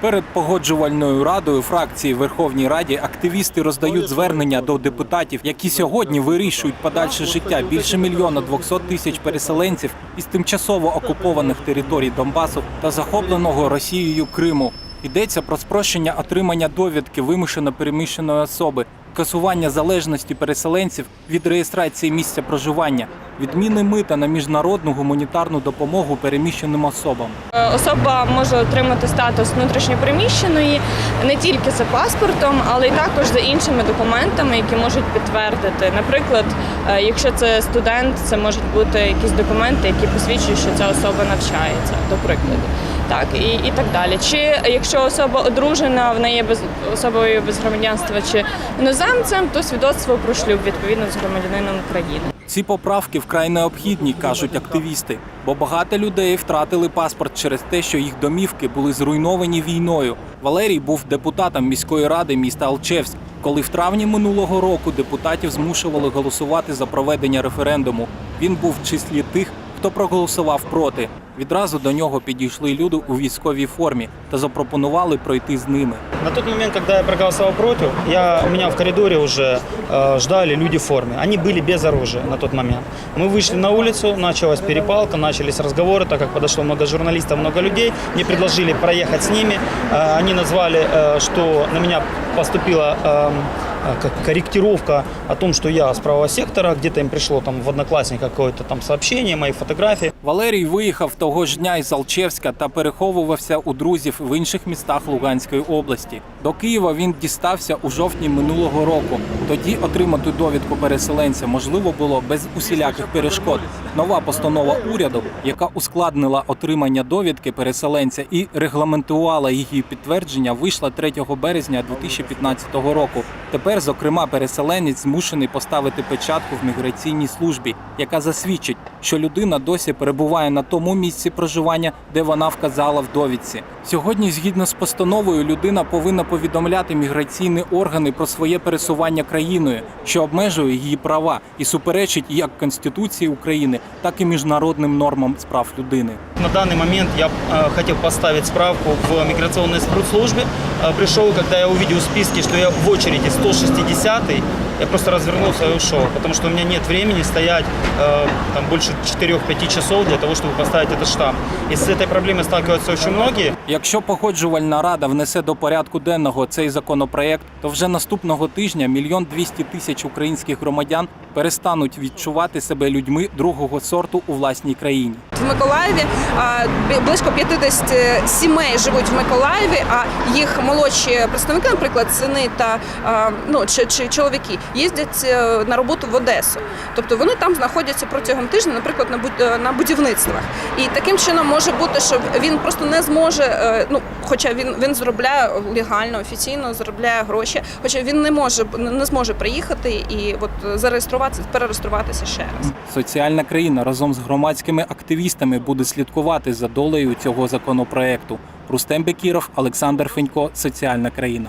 Перед погоджувальною радою фракції в Верховній Раді активісти роздають звернення до депутатів, які сьогодні вирішують подальше життя більше мільйона двохсот тисяч переселенців із тимчасово окупованих територій Донбасу та захопленого Росією Криму. Йдеться про спрощення отримання довідки вимушено переміщеної особи, касування залежності переселенців від реєстрації місця проживання, відміни мита на міжнародну гуманітарну допомогу переміщеним особам. Е, Особа може отримати статус внутрішньопереміщеної не тільки за паспортом, але й також за іншими документами, які можуть підтвердити. Наприклад, е, якщо це студент, це можуть бути якісь документи, які посвідчують, що ця особа навчається, до прикладу. Так, і, і так далі. Чи якщо особа одружена, в неї є без особою без громадянства чи іноземцем, то свідоцтво про шлюб відповідно з громадянином України. Ці поправки вкрай необхідні, кажуть активісти, бо багато людей втратили паспорт через те, що їх домівки були зруйновані війною. Валерій був депутатом міської ради міста Алчевськ, коли в травні минулого року депутатів змушували голосувати за проведення референдуму. Він був в числі тих, хто проголосував проти. Відразу до нього підійшли люди у військовій формі та запропонували пройти з ними. На тот момент, когда я проголосовал против, я, меня в коридоре уже э, ждали люди в форме. Они были без оружия на тот момент. Мы вышли на улицу, началась перепалка, начались разговоры, так как подошло много журналистов, много людей. Мне предложили проехать с ними. Э, они назвали, э, что на меня поступила эм, э, как корректировка о том, что я с правого сектора. Где-то им пришло там в одноклассниках какое-то там сообщение, мои фотографии. Валерій виїхав того ж дня із Алчевська та переховувався у друзів в інших містах Луганської області. До Києва він дістався у жовтні минулого року. Тоді отримати довідку переселенця можливо було без усіляких перешкод. Нова постанова уряду, яка ускладнила отримання довідки переселенця і регламентувала її підтвердження, вийшла 3 березня 2015 року. Тепер, зокрема, переселенець змушений поставити печатку в міграційній службі, яка засвідчить, що людина досі перебуває на тому місці проживання, де вона вказала в довідці. Сьогодні, згідно з постановою, людина повинна повідомляти міграційні органи про своє пересування країною, що обмежує її права і суперечить як Конституції України, так і міжнародним нормам з прав людини. На данный момент я э, хотел поставить справку в миграционной спецслужбе. Э, пришел, когда я увидел в списке, что я в очереди 160-й, я просто развернулся и ушел, потому что у меня нет времени стоять э, там больше 4-5 часов для того, чтобы поставить этот штамп. И с этой проблемой сталкиваются очень многие. Якщо погоджувальна рада внесе до порядку денного цей законопроект, то вже наступного тижня мільйон двісті тисяч українських громадян перестануть відчувати себе людьми другого сорту у власній країні. В Миколаєві а, бі- близько 50 сімей живуть в Миколаєві, а їх молодші представники, наприклад, сини та а, ну чи, чи чоловіки, їздять е, на роботу в Одесу. Тобто вони там знаходяться протягом тижня, наприклад, на е, на будівництвах. І таким чином може бути, що він просто не зможе. е, Ну, хоча він він заробляє легально, офіційно заробляє гроші, хоча він не може не зможе приїхати і от зареєструватися, перереєструватися ще раз. Соціальна країна разом з громадськими активістами буде слідкувати за долею цього законопроекту. Рустем Бекіров, Олександр Фенько, Соціальна країна.